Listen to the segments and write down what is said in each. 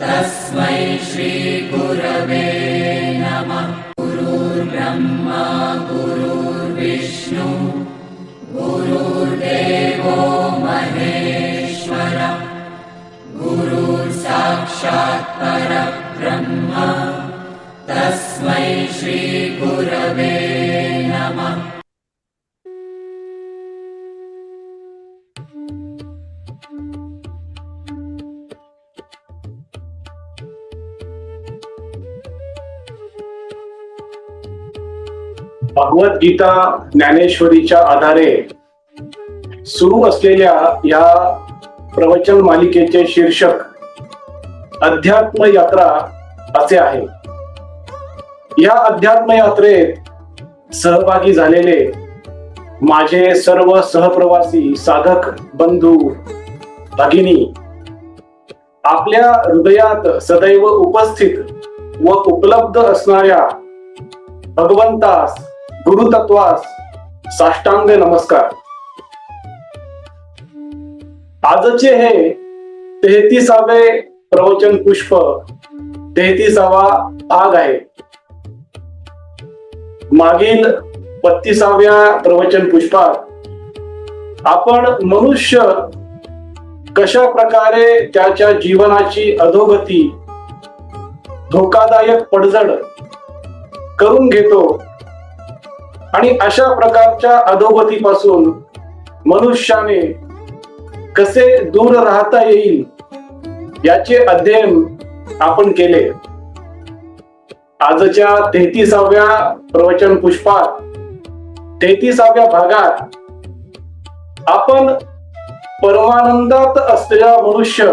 तस्मै श्रीगुरवे नमः। गुरुर्ब्रह्मा गुरुर्विष्णु गुरुर्देवो महेश्वर गुरुर्साक्षात् परब्रह्म तस्मै श्रीगुरवे गीता ज्ञानेश्वरीच्या आधारे सुरू असलेल्या या प्रवचन मालिकेचे शीर्षक अध्यात्म यात्रा असे आहे. या अध्यात्म यात्रेत सहभागी झालेले माझे सर्व सहप्रवासी साधक बंधू भगिनी आपल्या हृदयात सदैव उपस्थित व उपलब्ध असणाऱ्या भगवंतास गुरुतत्वास साष्टांग नमस्कार. आजचे हे तेहतीसावे प्रवचन पुष्प तेहतीसावा भाग आहे. मागील बत्तीसाव्या प्रवचन पुष्पात आपण मनुष्य कशा प्रकारे त्याच्या जीवनाची अधोगती धोकादायक पडझड करून घेतो आणि अशा प्रकारच्या अधोगतीपासून मनुष्याने कसे दूर राहता येईल याचे अध्ययन आपण केले. आजच्या तेहतीसाव्या प्रवचन पुष्पात तेहतीसाव्या भागात आपण परमानंदात असलेला मनुष्य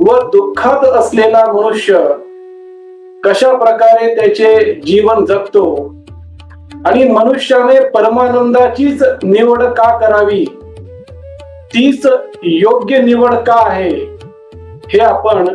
व दुःखात असलेला मनुष्य कशा प्रकारे त्याचे जीवन जगतो आणि मनुष्याने परमानंदाचीच निवड का करावी? तीच योग्य निवड का आहे? हे आपण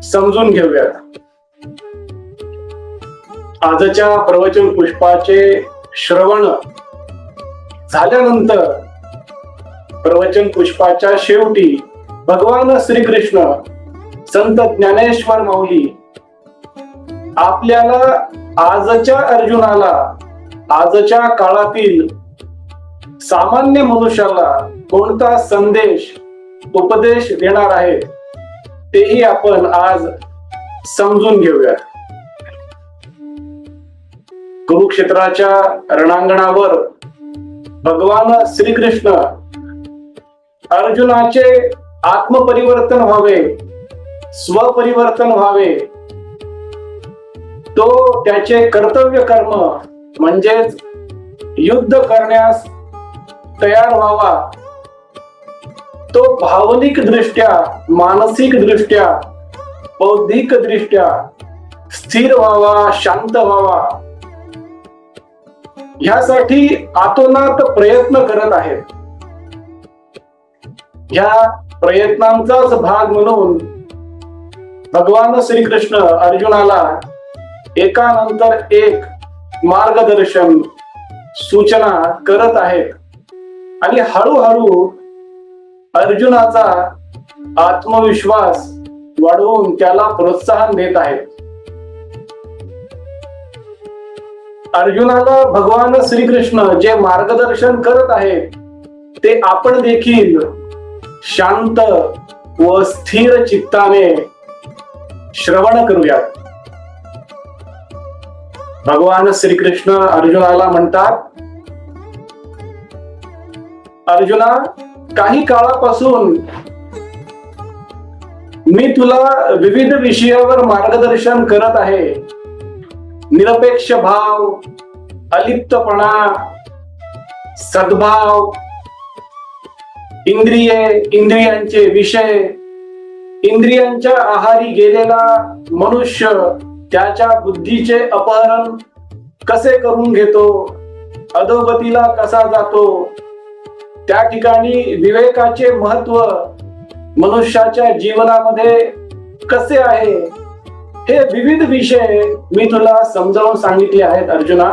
समजून घेऊयात. आजच्या प्रवचन पुष्पाचे श्रवण झाल्यानंतर प्रवचन पुष्पाच्या शेवटी भगवान श्रीकृष्ण संत ज्ञानेश्वर माऊली आपल्याला आजच्या अर्जुनाला आजच्या काळातील सामान्य मनुष्याला कोणता संदेश उपदेश देणार आहे तेही आपण आज समजून घेऊया. कुरुक्षेत्राच्या रणांगणावर भगवान श्रीकृष्ण अर्जुनाचे आत्मपरिवर्तन व्हावे स्वपरिवर्तन व्हावे तो त्याचे कर्तव्य कर्म म्हणजेच युद्ध करण्यास तयार व्हावा. तो भावनिक दृष्ट्या मानसिक दृष्ट्या बौद्धिक दृष्ट्या स्थिर व्हावा शांत व्हावा. ह्यासाठी आतोनात प्रयत्न करत आहेत. ह्या प्रयत्नांचाच भाग म्हणून भगवान श्रीकृष्ण अर्जुनाला एकानंतर एक मार्गदर्शन सूचना करत आहेत. आणि हळूहळू अर्जुनाचा आत्मविश्वास वाढवून त्याला प्रोत्साहन देत आहेत. अर्जुनाला भगवान श्रीकृष्ण जे मार्गदर्शन करत आहेत ते आपण देखील शांत व स्थिर चित्ताने श्रवण करूयात. भगवान श्रीकृष्ण अर्जुनाला म्हणतात अर्जुना काही काळापासून मी तुला विविध विषयावर मार्गदर्शन करत आहे. निरपेक्ष भाव अलिप्तपणा सद्भाव इंद्रिये इंद्रियांचे विषय इंद्रियांच्या आहारी गेलेला मनुष्य त्याच्या बुद्धीचे अपहरण कसे करून घेतो? अधोगतीला कसा जातो? त्या ठिकाणी विवेकाचे महत्त्व मनुष्याच्या जीवनामध्ये कसे आहे? हे विविध विषय मी तुला समजावून सांगितले आहेत अर्जुना.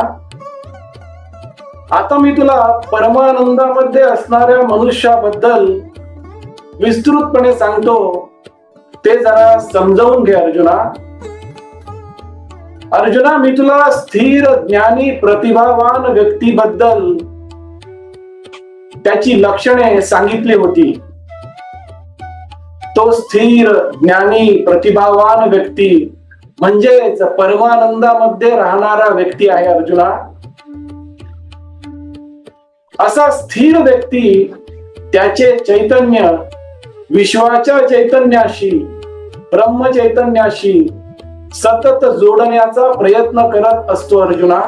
आता मी तुला परमानंदामध्ये असणाऱ्या मनुष्याबद्दल विस्तृतपणे सांगतो. ते जरा समजावून घे अर्जुना. अर्जुना मी तुला स्थिर ज्ञानी प्रतिभावान व्यक्तीबद्दल त्याची लक्षणे सांगितली होती. तो स्थिर ज्ञानी प्रतिभावान व्यक्ती म्हणजेच परमानंदामध्ये राहणारा व्यक्ती आहे अर्जुना. असा स्थिर व्यक्ती त्याचे चैतन्य विश्वाच्या चैतन्याशी ब्रह्म चैतन्याशी सतत जोडण्याचा प्रयत्न करत असतो अर्जुना.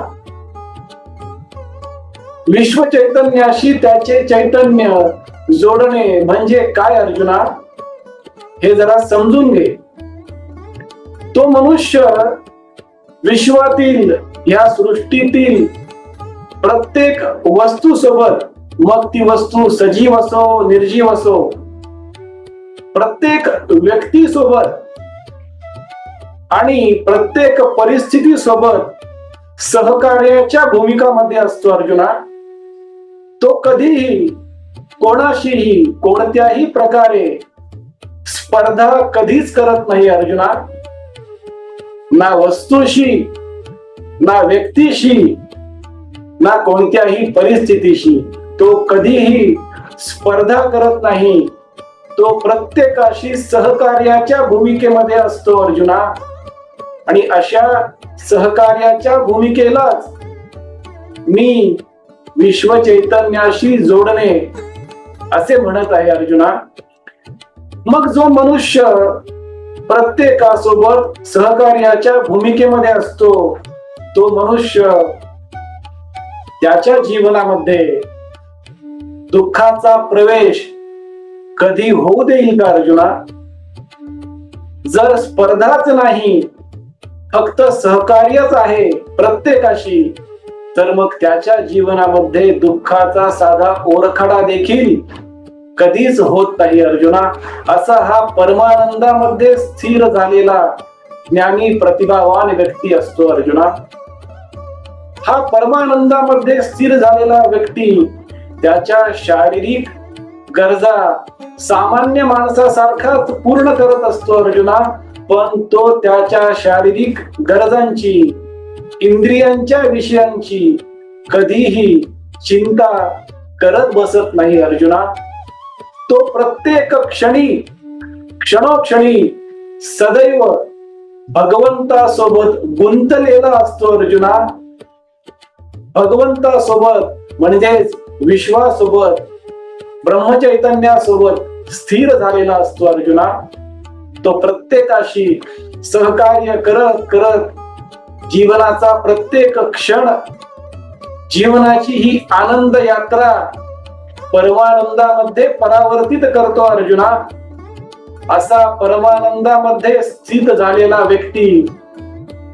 विश्व चैतन्याशी त्याचे चैतन्य जोडणे म्हणजे काय अर्जुना? हे जरा समजून घे. तो मनुष्य विश्वातील या सृष्टीतील प्रत्येक वस्तू सोबत मग ती वस्तू सजीव असो निर्जीव असो प्रत्येक व्यक्ती सोबत आणि प्रत्येक परिस्थिती सोबत सहकार्याच्या भूमिकामध्ये असतो अर्जुना. तो कधीही कोणाशीही कोणत्याही प्रकारे स्पर्धा कधीच करत नाही अर्जुना. ना वस्तूशी ना व्यक्तीशी ना कोणत्याही परिस्थितीशी तो कधीही स्पर्धा करत नाही. तो प्रत्येकाशी सहकार्याच्या भूमिकेमध्ये असतो अर्जुना. आणि अशा सहकार्याच्या भूमिकेलाच मी विश्व चैतन्याशी जोडणे असे म्हणत आहे अर्जुना. मग जो मनुष्य प्रत्येकासोबत सहकार्याच्या भूमिकेमध्ये असतो तो मनुष्य त्याच्या जीवनामध्ये दुःखाचा प्रवेश कधी होऊ देईल का अर्जुना? जर स्पर्धाच नाही फक्त सहकार्यच आहे प्रत्येकाशी तर मग त्याच्या जीवनामध्ये दुःखाचा साधा ओरखडा देखील कधीच होत नाही अर्जुना. असा हा परमानंदामध्ये स्थिर झालेला ज्ञानी प्रतिभावान व्यक्ती असतो अर्जुना. हा परमानंदामध्ये स्थिर झालेला व्यक्ती त्याच्या शारीरिक गरजा सामान्य माणसासारखाच पूर्ण करत असतो अर्जुना. पण तो त्याच्या शारीरिक गरजांची इंद्रियांच्या विषयांची कधीही चिंता करत बसत नाही अर्जुना. तो प्रत्येक क्षणी क्षणोक्षणी सदैव भगवंतासोबत गुंतलेला असतो अर्जुना. भगवंतासोबत म्हणजेच विश्वासोबत ब्रह्मचैतन्यासोबत स्थिर झालेला असतो अर्जुना. तो प्रत्येकाशी सहकार्य करत करत जीवनाचा प्रत्येक क्षण जीवनाची ही आनंद यात्रा परमानंदामध्ये परावर्तित करतो अर्जुना. असा परमानंदामध्ये स्थित झालेला व्यक्ती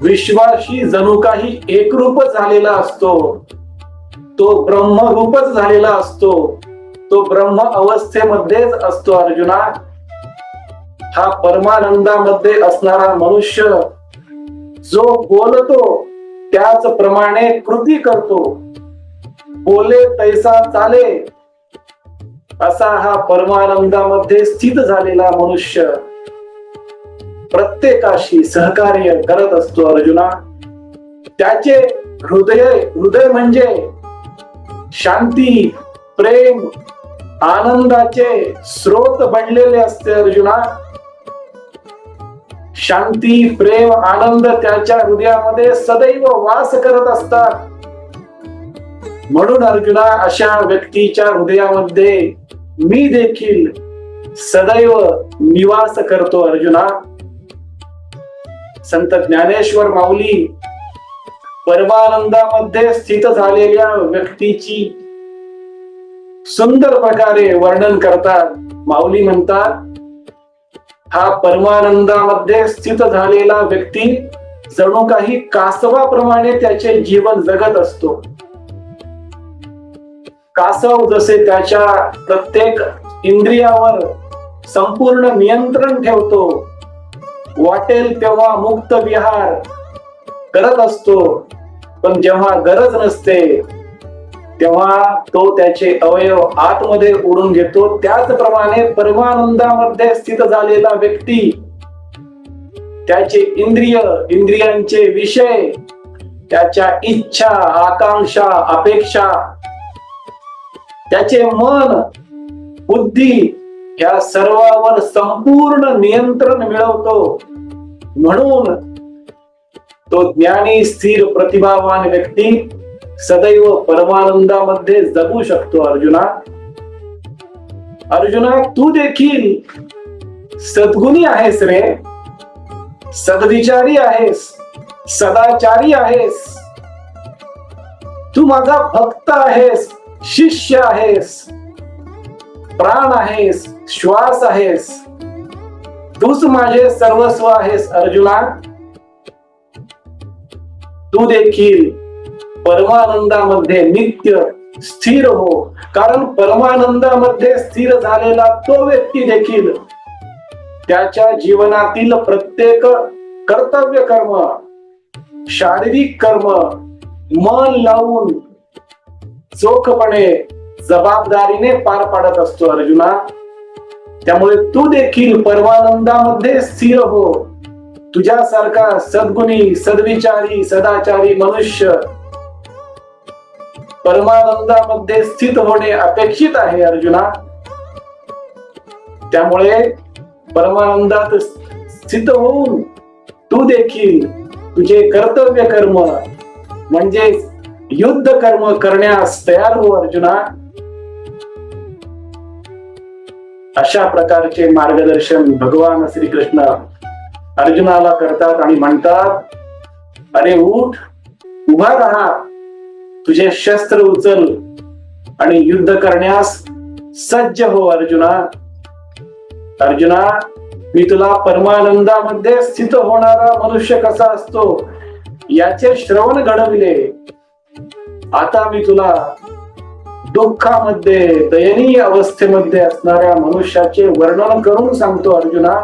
विश्वाशी जणू काही एकरूप झालेला असतो. तो ब्रह्मरूपच झालेला असतो. तो ब्रह्म अवस्थेमध्येच असतो अर्जुना. हा परमानंदामध्ये असणारा मनुष्य जो बोलतो त्याच प्रमाणे कृती करतो. बोले तैसा चाले. असा हा परमानंदामध्ये स्थित झालेला मनुष्य प्रत्येकाशी सहकार्य करत असतो अर्जुना. त्याचे हृदय हृदय म्हणजे शांती प्रेम आनंदाचे स्रोत बनलेले असते अर्जुना. शांती प्रेम आनंद त्याच्या हृदयामध्ये सदैव वास करत असतात. म्हणून अर्जुना अशा व्यक्तीच्या हृदयामध्ये मी देखील सदैव निवास करतो अर्जुना. संत ज्ञानेश्वर माऊली परमानंदामध्ये स्थित झालेल्या व्यक्तीची सुंदर प्रकारे वर्णन करतात. माऊली म्हणतात हा परमानंदामध्ये स्थित झालेला व्यक्ती जणू काही कासवाप्रमाणे त्याचे जीवन जगत असतो. कासव जसे त्याच्या प्रत्येक इंद्रियावर संपूर्ण नियंत्रण ठेवतो वाटेल तेव्हा मुक्त विहार करत असतो पण जेव्हा गरज नसते तेव्हा तो त्याचे अवयव आतमध्ये ओढून घेतो. त्याचप्रमाणे परमानंदामध्ये स्थित झालेला व्यक्ती त्याचे इंद्रिय इंद्रियांचे विषय त्याच्या इच्छा आकांक्षा अपेक्षा त्याचे मन बुद्धी या सर्वावर संपूर्ण नियंत्रण मिळवतो. म्हणून तो ज्ञानी स्थिर प्रतिभावान व्यक्ती सदैव परमानंदामध्ये जगू शकतो अर्जुना. अर्जुना तू देखील सद्गुणी आहेस रे. सद्विचारी आहेस सदाचारी आहेस. तू माझा भक्त आहेस शिष्य आहेस. प्राण आहेस श्वास आहेस. तूच माझे सर्वस्व आहेस अर्जुना. तू देखील परमानंदामध्ये नित्य स्थिर हो. कारण परमानंदामध्ये स्थिर झालेला तो व्यक्ती देखील त्याच्या जीवनातील प्रत्येक कर्तव्य कर्म शारीरिक कर्म मन लावून चोखपणे जबाबदारीने पार पाडत असतो अर्जुना. त्यामुळे तू देखील परमानंदामध्ये स्थिर हो. तुझ्यासारखा सद्गुणी सद्विचारी सदाचारी मनुष्य परमानंदामध्ये स्थित होणे अपेक्षित आहे अर्जुना. त्यामुळे परमानंदात स्थित होऊन तू देखील तुझे कर्तव्य कर्म म्हणजे युद्ध कर्म करण्यास तयार हो अर्जुना. अशा प्रकारचे मार्गदर्शन भगवान श्रीकृष्ण अर्जुनाला करतात आणि म्हणतात अरे उठ उभा राहा तुझे शस्त्र उचल आणि युद्ध करण्यास सज्ज हो अर्जुना. अर्जुना मी तुला परमानंदामध्ये स्थित होणारा मनुष्य कसा असतो याचे श्रवण घडविले. आता मी तुला दुःखामध्ये दयनीय अवस्थेमध्ये असणाऱ्या मनुष्याचे वर्णन करून सांगतो अर्जुना.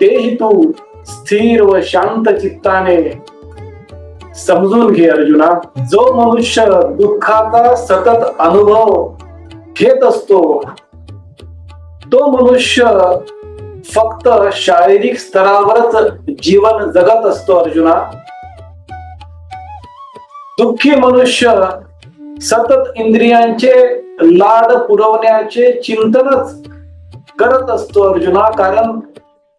तेही तू स्थिर व शांत चित्ताने समजून घे अर्जुना. जो मनुष्य दुःखाचा सतत अनुभव घेत असतो तो मनुष्य फक्त शारीरिक स्तरावरच जीवन जगत असतो अर्जुना. दुःखी मनुष्य सतत इंद्रियांचे लाड पुरवण्याचे चिंतनच करत असतो अर्जुना. कारण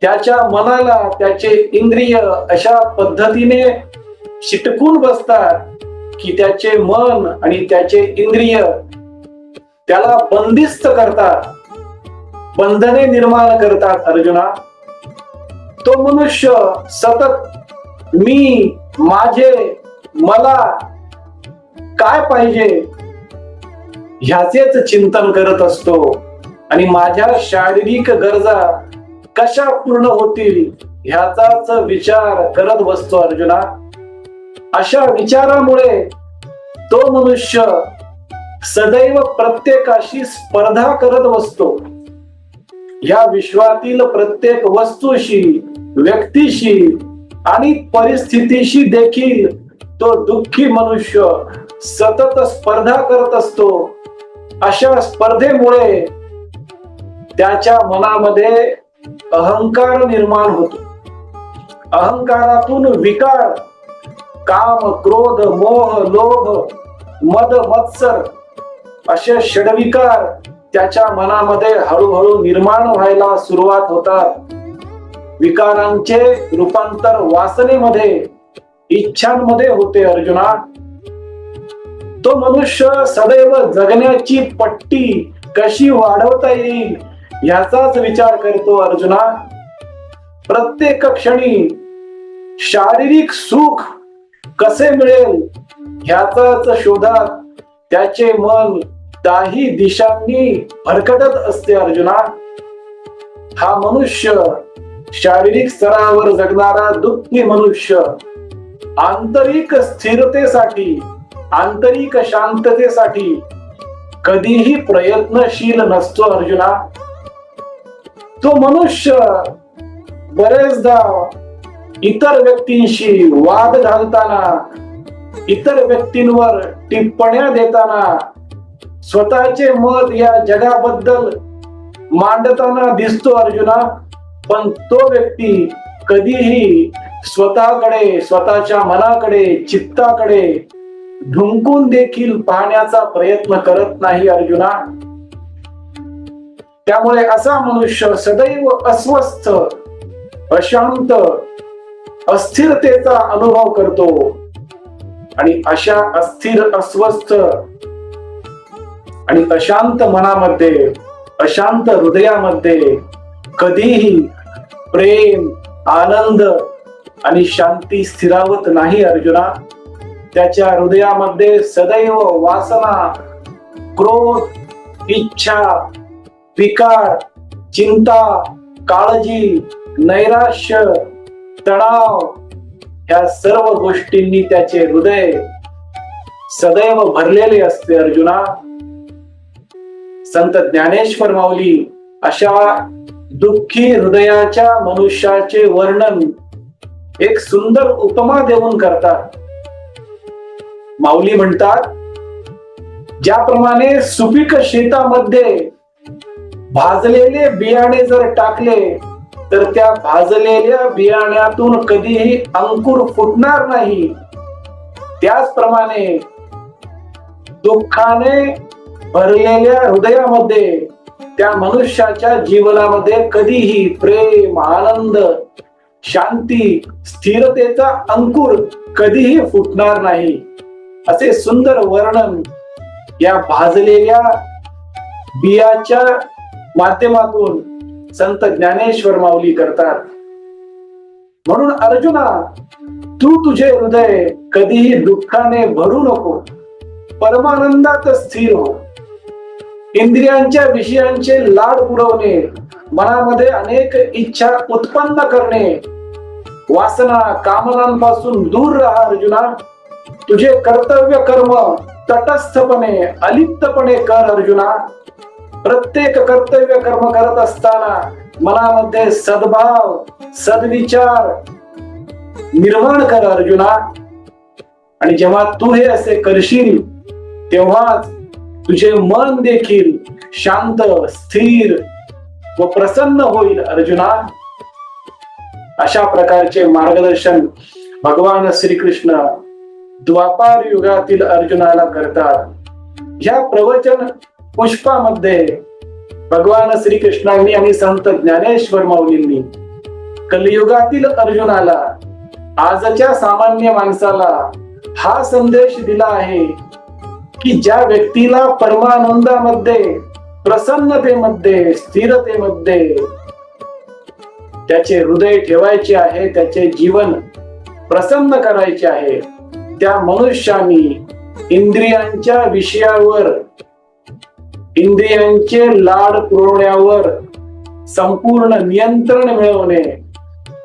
त्याच्या मनाला त्याचे इंद्रिय अशा पद्धतीने चिटकून बसतात की त्याचे मन आणि त्याचे इंद्रिय त्याला बंदिस्त करतात. बंधने निर्माण करतात अर्जुना. तो मनुष्य सतत मी माझे मला काय पाहिजे ह्याचेच चिंतन करत असतो आणि माझ्या शारीरिक गरजा कशा पूर्ण होतील ह्याचाच विचार करत बसतो अर्जुना. अशा विचारामुळे तो मनुष्य सदैव प्रत्येकाशी स्पर्धा करत बसतो. या विश्वातील प्रत्येक वस्तूशी व्यक्तीशी आणि परिस्थितीशी देखील तो दुःखी मनुष्य सतत स्पर्धा करत असतो. अशा स्पर्धेमुळे त्याच्या मनामध्ये अहंकार निर्माण होतो. अहंकारातून विकार काम क्रोध मोह लोभ मद मत्सर असे षडविकार त्याच्या मनामध्ये हळूहळू निर्माण व्हायला सुरुवात होतात. विकारांचे रूपांतर वासनेमध्ये इच्छांमध्ये होते अर्जुना. तो मनुष्य सदैव जगण्याची पट्टी कशी वाढवता येईल याचाच विचार करतो अर्जुना. प्रत्येक क्षणी शारीरिक सुख कसे मिळेल ह्याचाच शोधात त्याचे मन दाही दिशांनी भरकटत असते अर्जुना. हा मनुष्य शारीरिक स्तरावर जगणारा दुःखी मनुष्य. आंतरिक स्थिरतेसाठी आंतरिक शांततेसाठी कधीही प्रयत्नशील नसतो अर्जुना. तो मनुष्य बरेचदा इतर व्यक्तींशी वाद घालताना इतर व्यक्तींवर टिप्पण्या देताना स्वतःचे मत या जगाबद्दल मांडताना दिसतो अर्जुना पण तो व्यक्ती कधीही स्वतःकडे स्वतःच्या मनाकडे चित्ताकडे ढुंकून देखील पाहण्याचा प्रयत्न करत नाही अर्जुना. त्यामुळे असा मनुष्य सदैव अस्वस्थ अशांत अस्थिरतेचा अनुभव करतो. आणि अशा अस्थिर अस्वस्थ आणि अशांत मनामध्ये अशांत हृदयामध्ये कधीही प्रेम आनंद आणि शांती स्थिरावत नाही अर्जुना. त्याच्या हृदयामध्ये सदैव वासना क्रोध इच्छा विकार चिंता काळजी नैराश्य तणाव या सर्व गोष्टींनी त्याचे हृदय सदैव भरलेले असते अर्जुना. संत ज्ञानेश्वर माऊली अशा दुःखी हृदयाच्या मनुष्याचे वर्णन एक सुंदर उपमा देऊन करतात. माऊली म्हणतात ज्याप्रमाणे सुपीक शेतामध्ये भाजलेले बियाणे जर टाकले तर त्या भाजलेल्या बियाण्यातून कधीही अंकुर फुटणार नाही. त्याचप्रमाणे दुःखाने भरलेल्या हृदयामध्ये त्या मनुष्याच्या जीवनामध्ये कधीही प्रेम आनंद शांती स्थिरतेचा अंकुर कधीही फुटणार नाही. असे सुंदर वर्णन या भाजलेल्या बियाच्या माध्यमातून संत ज्ञानेश्वर माऊली करतात. म्हणून अर्जुना तू तुझे हृदय कधीही दुःखाने भरू नको. परमानंदात स्थिर हो. इंद्रियांच्या विषयांचे लाड पुरवणे मनामध्ये अनेक इच्छा उत्पन्न करणे वासना कामनांपासून दूर राहा अर्जुना. तुझे कर्तव्य कर्म तटस्थपणे अलिप्तपणे कर अर्जुना. प्रत्येक कर्तव्य कर्म करत असताना मनामध्ये सद्भाव सद्विचार निर्माण कर अर्जुना. आणि जेव्हा तू हे असे करशील तेव्हाच तुझे मन देखील शांत स्थिर व प्रसन्न होईल अर्जुना. अशा प्रकारचे मार्गदर्शन भगवान श्रीकृष्ण द्वापार युगातील अर्जुनाला करतात. ह्या प्रवचन पुष्पामध्ये भगवान श्रीकृष्णांनी आणि संत ज्ञानेश्वर माऊलींनी कलियुगातील अर्जुनाला आजच्या सामान्य माणसाला हा संदेश दिला आहे की ज्या व्यक्तीला परमानंदामध्ये प्रसन्नतेमध्ये स्थिरतेमध्ये त्याचे हृदय ठेवायचे आहे त्याचे जीवन प्रसन्न करायचे आहे त्या मनुष्यानी इंद्रियांच्या विषयावर इंद्रियांचे लाड पुरवण्यावर संपूर्ण नियंत्रण मिळवणे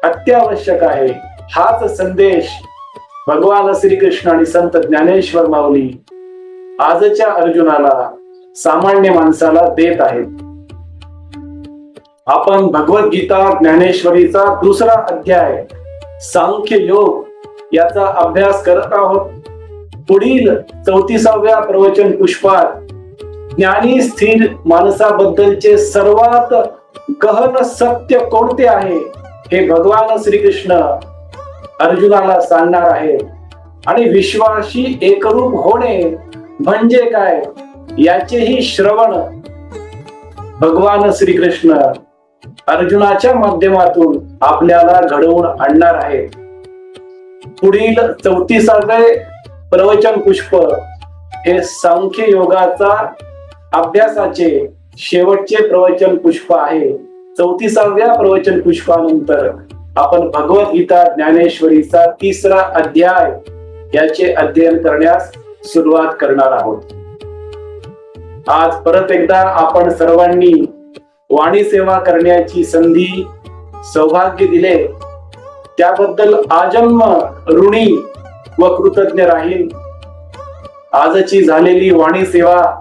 अत्यावश्यक आहे. हाच संदेश भगवान श्रीकृष्ण आणि संत ज्ञानेश्वर माऊली आजच्या अर्जुनाला सामान्य माणसाला देत आहेत. आपण भगवद्गीता ज्ञानेश्वरीचा दुसरा अध्याय सांख्य योग याचा अभ्यास करत आहोत. पुढील चौतीसाव्या प्रवचन पुष्पात ज्ञानी स्थिर माणसाबद्दलचे सर्वात गहन सत्य कोणते आहे? हे भगवान श्रीकृष्ण अर्जुनाला सांगणार आहे आणि विश्वाशी एकरूप होणे म्हणजे काय? याचेही श्रवण भगवान श्रीकृष्ण अर्जुनाच्या माध्यमातून आपल्याला घडवून आणणार आहे पुढील चौतीसावे प्रवचन पुष्प हे सांख्य योगाचा अभ्यासाचे शेवटचे प्रवचन पुष्प आहे. चौतीसाव्या प्रवचन पुष्पानंतर आपण भगवद्गीता ज्ञानेश्वरीचा तिसरा अध्याय याचे अध्ययन करण्यास सुरुवात करणार आहोत. आज परत एकदा आपण सर्वांनी वाणी सेवा करण्याची संधी सौभाग्य दिले. त्याबद्दल आजन्म ऋणी व कृतज्ञ राहील आजची झालेली वाणी सेवा